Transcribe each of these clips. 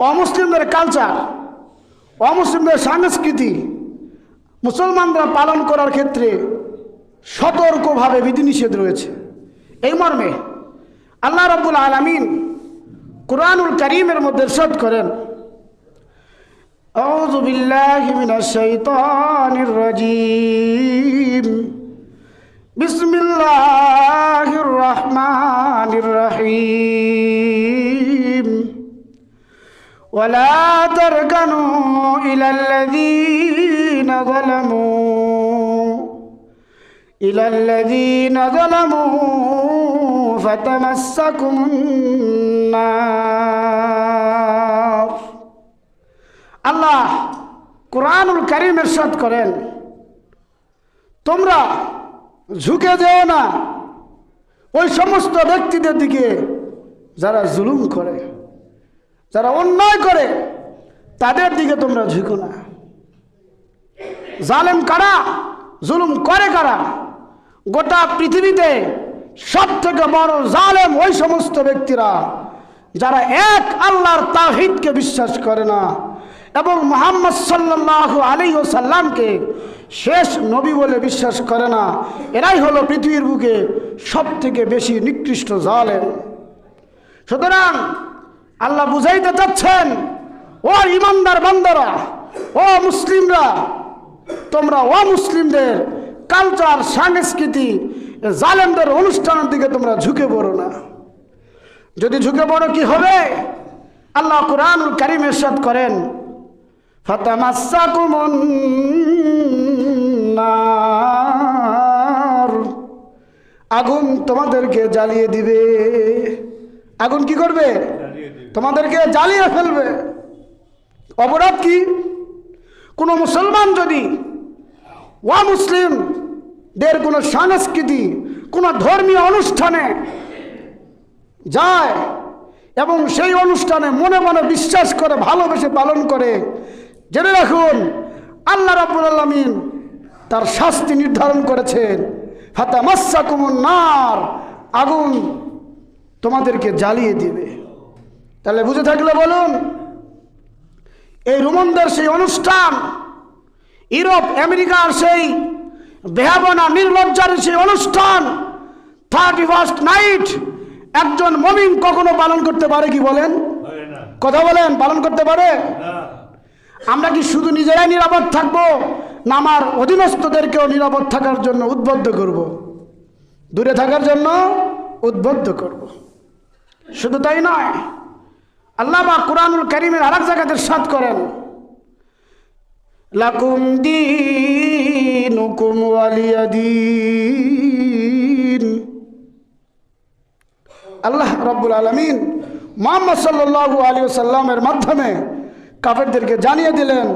অমুসলিমদের কালচার অমুসলিমদের সংস্কৃতি মুসলমানরা পালন করার ক্ষেত্রে সতর্কভাবে বিধিনিষেধ রয়েছে এই মর্মে আল্লাহ রব্বুল আলমিন কোরআনুল করিমের মধ্যে সদ করেন أعوذ بالله من الشيطان الرجيم بسم الله الرحمن الرحيم ولا تركنوا إلى الذين ظلموا إلى الذين ظلموا فتمسكم النار আল্লাহ কোরআনুল করিম এরশাদ করেন তোমরা ঝুঁকে যেও না ওই সমস্ত ব্যক্তিদের দিকে যারা জুলুম করে যারা অন্যায় করে, তাদের দিকে তোমরা ঝুঁকো না। জালেম কারা, জুলুম করে কারা? গোটা পৃথিবীতে সব থেকে বড় জালেম ওই সমস্ত ব্যক্তিরা যারা এক আল্লাহর তাহিদকে বিশ্বাস করে না এবং মোহাম্মদ সাল্লাহ আলী ও সাল্লামকে শেষ নবী বলে বিশ্বাস করে না। এরাই হলো পৃথিবীর বুকে সব থেকে বেশি নিকৃষ্ট জালেম। সুতরাং আল্লাহ বুঝাইতে চাচ্ছেন, ও ইমানদার বান্দারা, ও মুসলিমরা, তোমরা ও মুসলিমদের কালচার সংস্কৃতি, জালেমদের অনুষ্ঠানের দিকে তোমরা ঝুঁকে পড়ো না। যদি ঝুঁকে পড়ো কি হবে? আল্লাহ কোরআনুল কারিম এরশাদ করেন আগুন তোমাদেরকে জ্বালিয়ে দিবে। আগুন কি করবে? তোমাদেরকে জ্বালিয়ে ফেলবে। অপরাধ কি? কোনো মুসলমান যদি ওয়া মুসলিমদের কোনো সংস্কৃতি, কোনো ধর্মীয় অনুষ্ঠানে যায় এবং সেই অনুষ্ঠানে মনে মনে বিশ্বাস করে, ভালোবেসে পালন করে, জেনে রাখুন, আল্লাহ রাবুল আলমিন তার শাস্তি নির্ধারণ করেছেন। হাতা মাসা নার, আগুন তোমাদেরকে জ্বালিয়ে দিবে। তাহলে বুঝে থাকলে বলুন এই রোমনদের সেই অনুষ্ঠান ইউরোপ আমেরিকার সেই বেহাবনা নির্লজ্জার সেই অনুষ্ঠান থার্টি ফার্স্ট নাইট একজন মমিন কখনো পালন করতে পারে কি বলেন কথা বলেন পালন করতে পারে আমরা কি শুধু নিজেরাই নিরাপদ থাকব না আমার অধীনস্থদেরকেও নিরাপদ থাকার জন্য উদ্বুদ্ধ করব। দূরে থাকার জন্য উদ্বুদ্ধ করব। শুধু তাই নয় আল্লাহ বা কোরআনুল করিমের আরেক জায়গাতে সাত করেন, লাকুম দিনুকুম ওয়ালিয়াদিন আল্লাহ রব্বুল আলমিন মোহাম্মদ সাল্লু আলী সাল্লামের মাধ্যমে কাফেরদেরকে জানিয়ে দিলেন,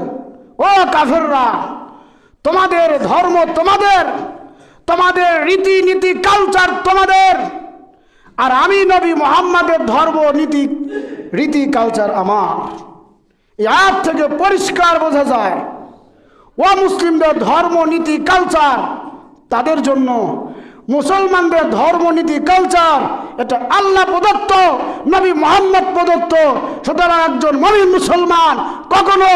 ও কাফেররা, তোমাদের ধর্ম তোমাদের তোমাদের রীতিনীতি কালচার তোমাদের। আর আমি নবী মোহাম্মদের ধর্ম নীতি রীতি কালচার আমার। এই থেকে পরিষ্কার বোঝা যায় ও মুসলিমদের ধর্ম, নীতি কালচার তাদের জন্য। মুসলমানদের ধর্মনীতি কালচার এটা আল্লাহ প্রদত্ত, নবী মোহাম্মদ প্রদত্ত। সুতরাং একজন মমিন মুসলমান কখনো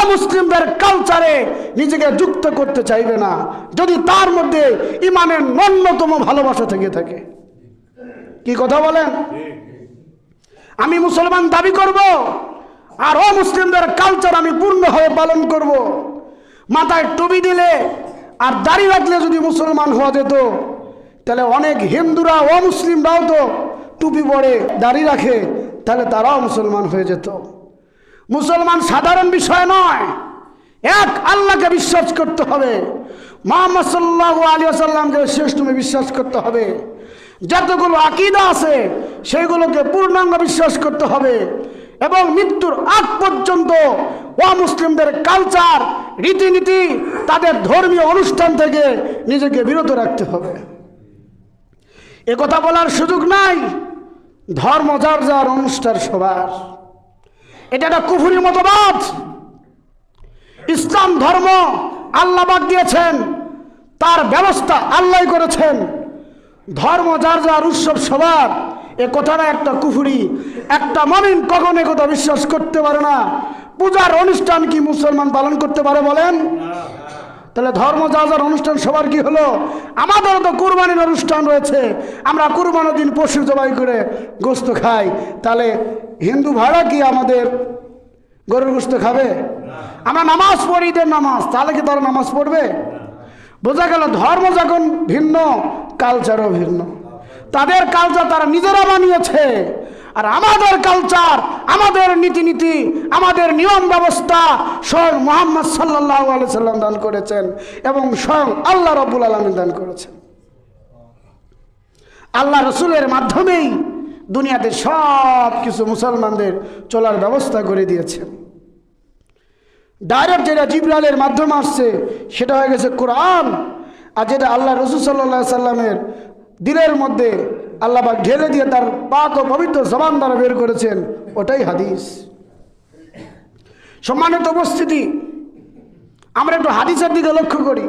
অমুসলিমদের কালচারে নিজেকে যুক্ত করতে চাইবে না, যদি তার মধ্যে ইমানের ন্যূনতম ভালোবাসা থেকে থাকে। কি কথা বলেন? আমি মুসলমান দাবি করব আর ও মুসলিমদের কালচার আমি পূর্ণভাবে পালন করব। মাথায় টুপি দিলে আর দাড়ি রাখলে যদি মুসলমান হওয়া যেত, তাহলে অনেক হিন্দুরা ও মুসলিমরাও তো টুপি পরে দাড়ি রাখে, তাহলে তারাও মুসলমান হয়ে যেত। মুসলমান সাধারণ বিষয় নয়, এক আল্লাহকে বিশ্বাস করতে হবে। মোহাম্মদ সাল্লাহ আলী আসাল্লামকে শেষ তুমি বিশ্বাস করতে হবে। যতগুলো আকিদা আছে, সেইগুলোকে পূর্ণাঙ্গ বিশ্বাস করতে হবে। এবং মৃত্যুর আগ পর্যন্ত মুসলিমদের কালচার রীতিনীতি, তাদের ধর্মীয় অনুষ্ঠান থেকে নিজেকে বিরত রাখতে হবে। এ কথা বলার সুযোগ নাই। ধর্ম যার যার অনুষ্ঠান সবার। এটা একটা কুফুরি মতবাদ ইসলাম ধর্ম আল্লাহ বাদ দিয়েছেন, তার ব্যবস্থা আল্লাহ করেছেন। ধর্ম, যার যার উৎসব সবার এ কথাটা একটা কুফুরি, একটা মমিন কখন কথা বিশ্বাস করতে পারে না। পূজার অনুষ্ঠান কি মুসলমান পালন করতে পারে বলেন? তাহলে ধর্ম যা যার অনুষ্ঠান, সবার কি হলো? আমাদেরও তো কুরবানির অনুষ্ঠান রয়েছে। আমরা কুরবানির দিন পশু জবাই করে গোস্ত খাই। তাহলে হিন্দু ভাড়া কি আমাদের গরুর গোস্ত খাবে? আমরা নামাজ পড়ি ঈদের নামাজ, তাহলে কি তারা নামাজ পড়বে? বোঝা গেল ধর্ম যখন ভিন্ন কালচারও ভিন্ন। তাদের কালচার তারা নিজেরা বানিয়েছে। আর আমাদের কালচার আমাদের নীতিনীতি, আমাদের নিয়ম ব্যবস্থা স্বয়ং মোহাম্মদ সাল্লাহ সাল্লাম দান করেছেন এবং স্বয়ং আল্লাহ রবুল আলমী দান করেছেন। আল্লাহ রসুলের মাধ্যমেই দুনিয়াতে সব কিছু মুসলমানদের চলার ব্যবস্থা করে দিয়েছেন। ডাইরেক্ট যেটা জিব্রালের মাধ্যমে আসছে, সেটা হয়ে গেছে কোরআন। আর যেটা আল্লাহ রসুল সাল্লাহ সাল্লামের দিলের মধ্যে আল্লাহবাক ঢেলে দিয়ে তার পাক ও পবিত্র জবান দ্বারা বের করেছেন, ওটাই হাদিস। সম্মানিত উপস্থিতি, আমরা একটু হাদিসের দিকে লক্ষ্য করি।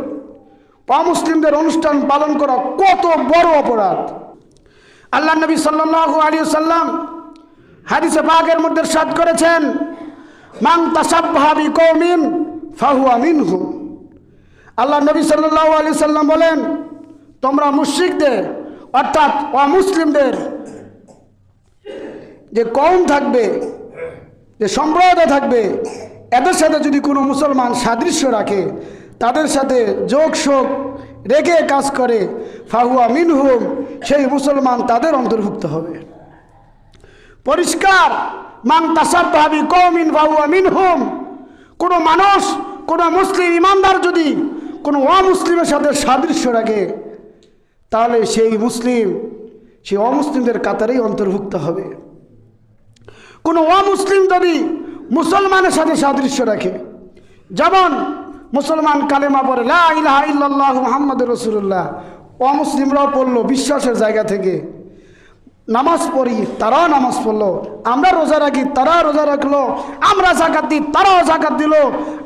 মুসলিমদের অনুষ্ঠান পালন করা কত বড় অপরাধ। আল্লাহ নবী সাল্লাহ আলী সাল্লাম হাদিসে পাকের মধ্যে সাদ করেছেন মাং তাসাবহাবি কৌমিন ফাহুয়া মিনহুম। আল্লাহ নবী সাল্লাহ আলি সাল্লাম বলেন, তোমরা মুশ্রিকদের, অর্থাৎ অমুসলিমদের, যে কম থাকবে, যে সম্প্রদায় থাকবে, এদের সাথে যদি কোনো মুসলমান সাদৃশ্য রাখে, তাদের সাথে যোগ শোক রেখে কাজ করে, ফাহুয়া মিনহুম, সেই মুসলমান তাদের অন্তর্ভুক্ত হবে। পরিষ্কার মান কোনো মানুষ, কোনো মুসলিম ইমানদার যদি কোনো অমুসলিমের সাথে সাদৃশ্য রাখে, তাহলে সেই মুসলিম, সেই অমুসলিমদের কাতারেই অন্তর্ভুক্ত হবে। কোনো অমুসলিম যদি মুসলমানের সাথে সাদৃশ্য রাখে, যেমন মুসলমান কালেমা পড়ে, লা ইলাহা ইল্লাল্লাহ মুহাম্মদ রসুল্লাহ অমুসলিমরাও পড়ল বিশ্বাসের জায়গা থেকে নামাজ পড়ি, তারাও নামাজ পড়ল। আমরা রোজা রাখি তারা রোজা রাখল। আমরা জাকাত দিই, তারাও জাকাত দিল।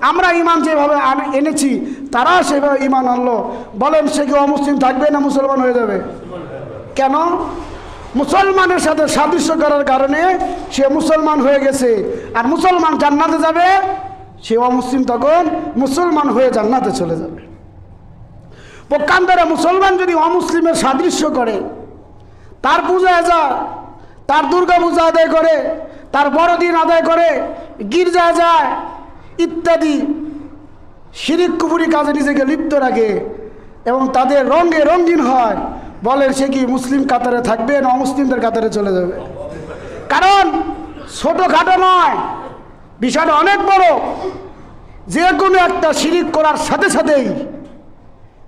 আমরা ইমান যেভাবে এনেছি তারা সেভাবে ইমান আনলো। বলেন, সে কি অমুসলিম থাকবে না মুসলমান হয়ে যাবে? কেন? মুসলমানের সাথে সাদৃশ্য করার কারণে সে মুসলমান হয়ে গেছে। আর মুসলমান জান্নাতে যাবে, সে অমুসলিম তখন মুসলমান হয়ে জান্নাতে চলে যাবে। পক্ষান্তরে মুসলমান যদি অমুসলিমের সাদৃশ্য করে তার পূজা যায় তার দুর্গা পূজা আদায় করে, তার বড়দিন আদায় করে, গির্জা যায় ইত্যাদি শিরিক কুপুরি কাজে নিজেকে লিপ্ত রাখে এবং তাদের রঙে রঙিন হয়। বলে সে কি মুসলিম কাতারে থাকবে না অমুসলিমদের কাতারে চলে যাবে? কারণ ছোটোখাটো নয়, বিষয়টা অনেক বড়। যে কোনো একটা শিরিক করার সাথে সাথেই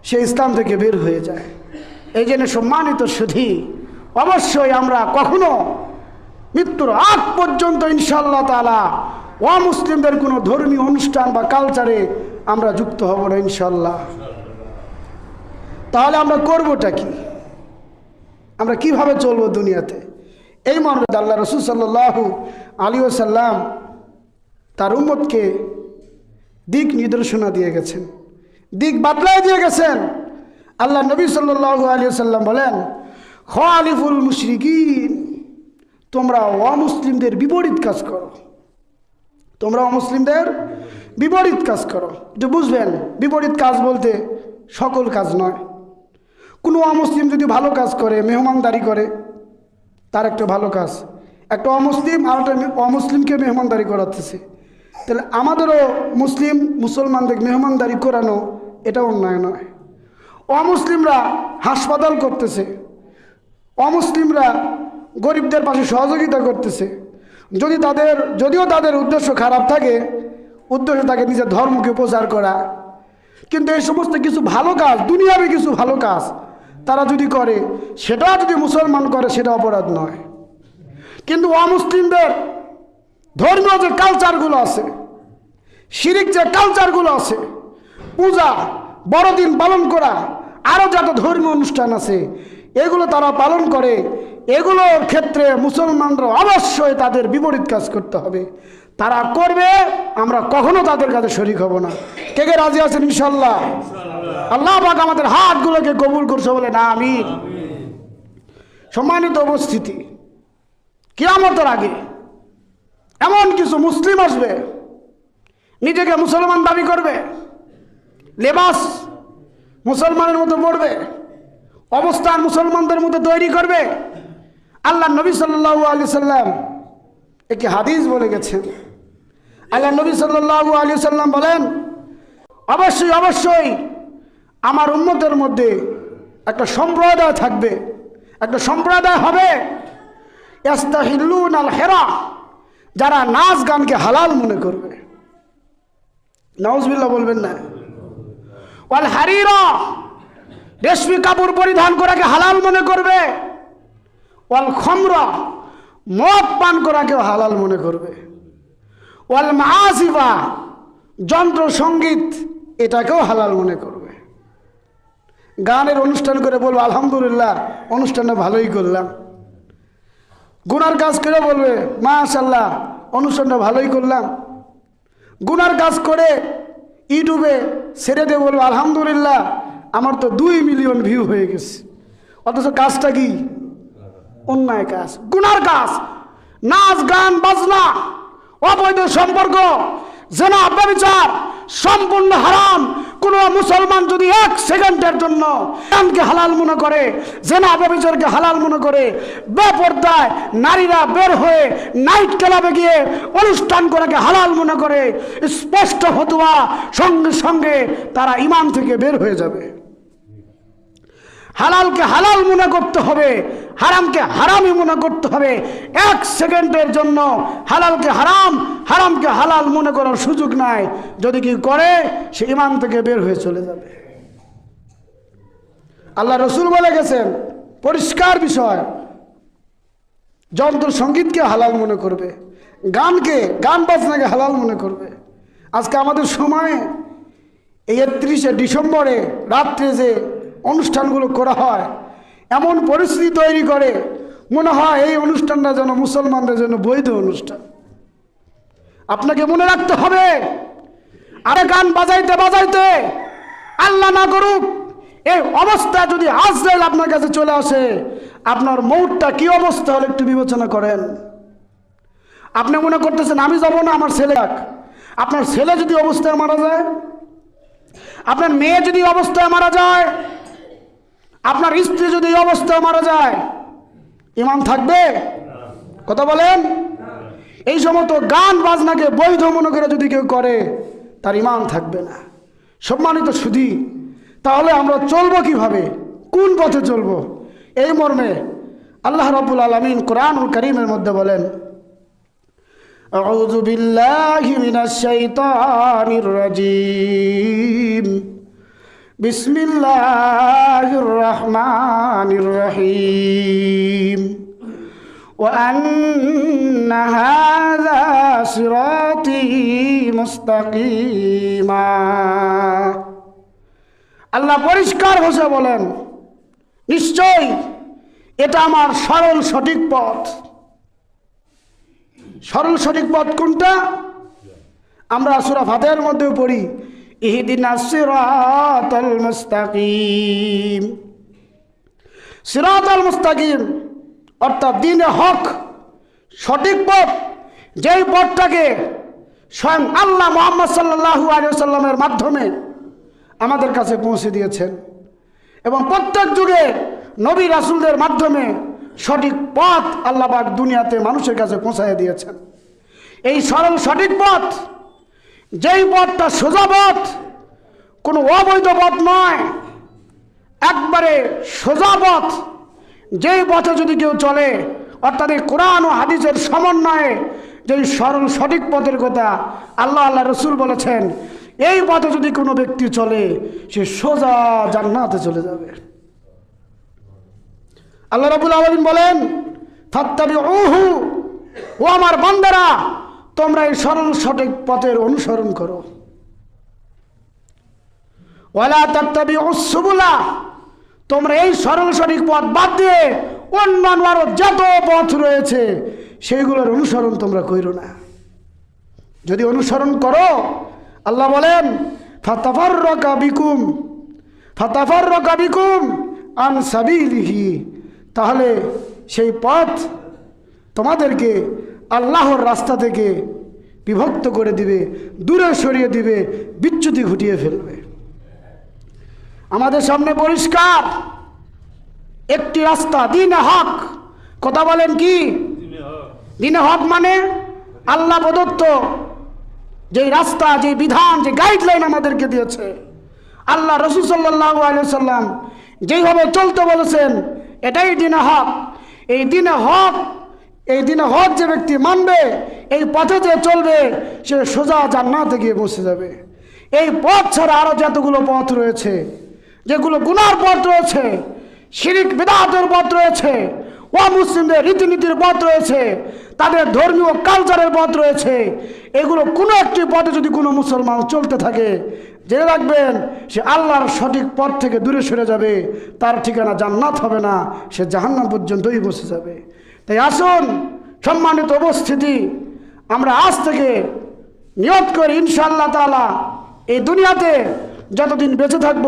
সে ইসলাম থেকে বের হয়ে যায়। এই জন্য সম্মানিত সুধী অবশ্যই আমরা কখনো মৃত্যুর আগ পর্যন্ত ইনশাল্লাহ তালা অমুসলিমদের কোনো ধর্মীয় অনুষ্ঠান বা কালচারে আমরা যুক্ত হব না ইনশাল্লাহ তাহলে আমরা করবোটা কি? আমরা কীভাবে চলবো দুনিয়াতে? এই মর্মে আল্লাহ রসুল সাল্লাহ আলী সাল্লাম তার উম্মতকে দিক নির্দেশনা দিয়ে গেছেন। দিক বাতলাই দিয়ে গেছেন। আল্লাহ নবী সাল্লাহ আলী সাল্লাম বলেন খালিফুল মুশরিকিন, তোমরা অমুসলিমদের বিপরীত কাজ করো। তোমরা অমুসলিমদের বিপরীত কাজ করো। যে বুঝবেন বিপরীত কাজ বলতে সকল কাজ নয়। কোনো অমুসলিম যদি ভালো কাজ করে, মেহমানদারি করে, তার একটা ভালো কাজ। একটা অমুসলিম আর একটা অমুসলিমকে মেহমানদারি করাতেছে। তাহলে আমাদেরও মুসলিম, মুসলমানদের মেহমানদারি করানো এটা অন্যায় নয়। অমুসলিমরা হাসপাতাল করতেছে। অমুসলিমরা গরিবদের পাশে সহযোগিতা করতেছে। যদি তাদের যদিও তাদের উদ্দেশ্য খারাপ থাকে, উদ্দেশ্য থাকে নিজের ধর্মকে প্রচার করা। কিন্তু এই সমস্ত কিছু ভালো কাজ, দুনিয়াবে কিছু ভালো কাজ তারা যদি করে, সেটা যদি মুসলমান করে, সেটা অপরাধ নয়। কিন্তু অমুসলিমদের ধর্মীয় যে কালচারগুলো আছে, শিরিক যে কালচারগুলো আছে, পূজা, বড়দিন পালন করা আরও যত ধর্মীয় অনুষ্ঠান আছে এগুলো তারা পালন করে। এগুলোর ক্ষেত্রে মুসলমানরা অবশ্যই তাদের বিপরীত কাজ করতে হবে। তারা করবে, আমরা কখনো তাদের কাছে শরিক হব না। কে কে রাজি আছেন ইনশাল্লাহ আল্লাহ পাক আমাদের হাতগুলোকে কবুল করছে বলে না আমি সম্মানিত উপস্থিতি, কিয়ামতের আগে এমন কিছু মুসলিম আসবে, নিজেকে মুসলমান দাবি করবে, লেবাস মুসলমানের মতো পড়বে অবস্থান মুসলমানদের মধ্যে তৈরি করবে। আল্লাহ নবী সাল্লাল্লাহু আলি সাল্লাম একটি হাদিস বলে গেছেন। আল্লাহ নবী সাল্লাল্লাহু আলি সাল্লাম বলেন, অবশ্যই অবশ্যই আমার উন্মতের মধ্যে একটা সম্প্রদায় থাকবে, একটা সম্প্রদায় হবে। আল হেরা যারা নাচ গানকে হালাল মনে করবে। নওয়াজবিল্লাহ বলবেন না। ওয়াল হারিরা রেশমি কাপড় পরিধান করাকে হালাল মনে করবে। ওয়াল খমরা, মদ পান করাকেও হালাল মনে করবে। ওয়াল মাহাসিফা যন্ত্র সংগীত, এটাকেও হালাল মনে করবে। গানের অনুষ্ঠান করে বলব, আলহামদুলিল্লাহ, অনুষ্ঠানটা ভালোই করলাম। গুনার কাজ করে বলবে মাশাল্লাহ অনুষ্ঠানটা ভালোই করলাম। গুনার কাজ করে ইউটিউবে ছেড়ে দিয়ে বলব, আলহামদুলিল্লাহ আমার তো দুই মিলিয়ন ভিউ হয়ে গেছে। অথচ কাজটা কি? অন্যায় কাজ, গুনার কাজ। নাচ, গান, বাজনা, অবৈধ সম্পর্ক, জেনা, ব্যবচার, সম্পূর্ণ হারাম। কোন মুসলমান যদি এক সেকেন্ডের জন্য হালাল মনে করে, জেনা, ব্যবচারকে হালাল মনে করে, বেপর্দায় নারীরা বের হয়ে নাইট ক্লাবে গিয়ে অনুষ্ঠান করাকে হালাল মনে করে, স্পষ্ট হতুয়া সঙ্গে সঙ্গে তারা ইমান থেকে বের হয়ে যাবে। হালালকে হালাল মনে করতে হবে, হারামকে হারামই মনে করতে হবে। এক সেকেন্ডের জন্য হালালকে হারাম, হারামকে হালাল মনে করার সুযোগ নাই। যদি কি করে, সে ইমান থেকে বের হয়ে চলে যাবে। আল্লাহ রসুল বলে গেছেন, পরিষ্কার বিষয়, যন্ত্র সঙ্গীতকে হালাল মনে করবে, গানকে, গান বাজনাকে হালাল মনে করবে। আজকে আমাদের সময়ে, এই একত্রিশে ডিসেম্বরে রাত্রে যে অনুষ্ঠানগুলো করা হয়, এমন পরিস্থিতি তৈরি করে, মনে হয় এই অনুষ্ঠানটা যেন মুসলমানদের জন্য বৈধ অনুষ্ঠান আপনাকে মনে রাখতে হবে, আরে গান বাজাইতে বাজাইতে আল্লাহ না করুক, এই অবস্থা যদি আজরাইল আপনার কাছে চলে আসে, আপনার মৌটটা কি অবস্থা হলে একটু বিবেচনা করেন আপনি মনে করতেছেন, আমি যাব না আমার ছেলে যাক। আপনার ছেলে যদি অবস্থায় মারা যায়, আপনার মেয়ে যদি অবস্থায় মারা যায় আপনার স্ত্রী যদি এই অবস্থায় মারা যায় ইমান থাকবে কথা বলেন এই সমস্ত গান বাজনাকে বৈধ মনে করে যদি কেউ করে তার ইমান থাকবে না সম্মানিত সুধী তাহলে আমরা চলবো কিভাবে কোন পথে চলবো এই মর্মে আল্লাহ রবুল আলমিন কোরআনুল করিমের মধ্যে বলেন أعوذ بالله من الشيطان الرجيم بسم الله الرحمن الرحيم وأن هذا صراطي مستقيما আল্লাহ পরিষ্কার ভাষা বলেন নিশ্চয় এটা আমার সরল সঠিক পথ সরল সঠিক পথ কোনটা আমরা সুরা ফাতের মধ্যেও পড়ি ইহিদিন সিরাতাল মুস্তাকিম। সিরাতাল মুস্তাকিম অর্থাৎ দিনে হক, সঠিক পথ, যেই পথটাকে স্বয়ং আল্লাহ মোহাম্মদ সাল্লাহু আলিয়াল্লামের মাধ্যমে আমাদের কাছে পৌঁছে দিয়েছেন এবং প্রত্যেক যুগে নবী রাসুলদের মাধ্যমে সঠিক পথ আল্লাহবাক দুনিয়াতে মানুষের কাছে পৌঁছায় দিয়েছেন। এই সরল সঠিক পথ যেই পথটা সোজা পথ কোনো অবৈধ পথ নয়। একবারে সোজা পথ যেই পথে যদি কেউ চলে, অর্থাৎ এই কোরআন ও হাদিসের সমন্বয়ে যেই সরল সঠিক পথের কথা আল্লাহ আল্লাহ রসুল বলেছেন, এই পথে যদি কোনো ব্যক্তি চলে, সে সোজা জান্নাতে চলে যাবে। আল্লাহ রাবুল আলমিন বলেন ফাত্তাবি উহু ও আমার বান্দারা তোমরা এই সরল সঠিক পথের অনুসরণ করো। ওয়ালা তাত্তাবি উসুবুলা তোমরা এই সরল সঠিক পথ বাদ দিয়ে অন্যান্য আরও যত পথ রয়েছে, সেইগুলোর অনুসরণ তোমরা কইরো না। যদি অনুসরণ করো, আল্লাহ বলেন ফাতাফার রকা বিকুম ফাতাফার রকা বিকুম আন সাবিলিহি তাহলে সেই পথ তোমাদেরকে আল্লাহর রাস্তা থেকে বিভক্ত করে দিবে দূরে সরিয়ে দিবে বিচ্যুতি ঘটিয়ে ফেলবে। আমাদের সামনে পরিষ্কার। একটি রাস্তা দিন হক। কথা বলেন কি? দিনে হক। মানে আল্লাহ প্রদত্ত যে রাস্তা যে বিধান যে গাইডলাইন আমাদেরকে দিয়েছে। আল্লাহ রসুল সাল্লাহ আলিয়াল্লাম যেইভাবে চলতে বলেছেন এটাই দিনে হক। এই দিনে হক এই দিনে হক যে ব্যক্তি মানবে, এই পথে যে চলবে, সে সোজা জান্নাতে গিয়ে বসে যাবে। এই পথ ছাড়া আরও যতগুলো পথ রয়েছে, যেগুলো গুনার পথ রয়েছে, শিরিক বিদাতের পথ রয়েছে ও মুসলিমদের রীতিনীতির পথ রয়েছে, তাদের ধর্মীয় কালচারের পথ রয়েছে, এগুলো কোনো একটি পথে যদি কোনো মুসলমান চলতে থাকে, জেনে রাখবেন, সে আল্লাহর সঠিক পথ থেকে দূরে সরে যাবে, তার ঠিকানা জান্নাত হবে না, সে জাহান্নাম পর্যন্তই বসে যাবে। তাই আসুন, সম্মানিত উপস্থিতি, আমরা আজ থেকে নিয়ত করি ইনশাআল্লাহ তাআলা এই দুনিয়াতে যতদিন বেঁচে থাকব,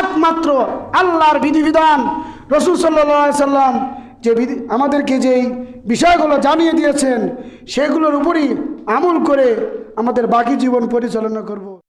একমাত্র আল্লাহর বিধিবিধান, রসুল সাল্লাহ সাল্লাম যে বিধি, আমাদেরকে যেই বিষয়গুলো জানিয়ে দিয়েছেন, সেগুলোর উপরই আমল করে আমাদের বাকি জীবন পরিচালনা করব।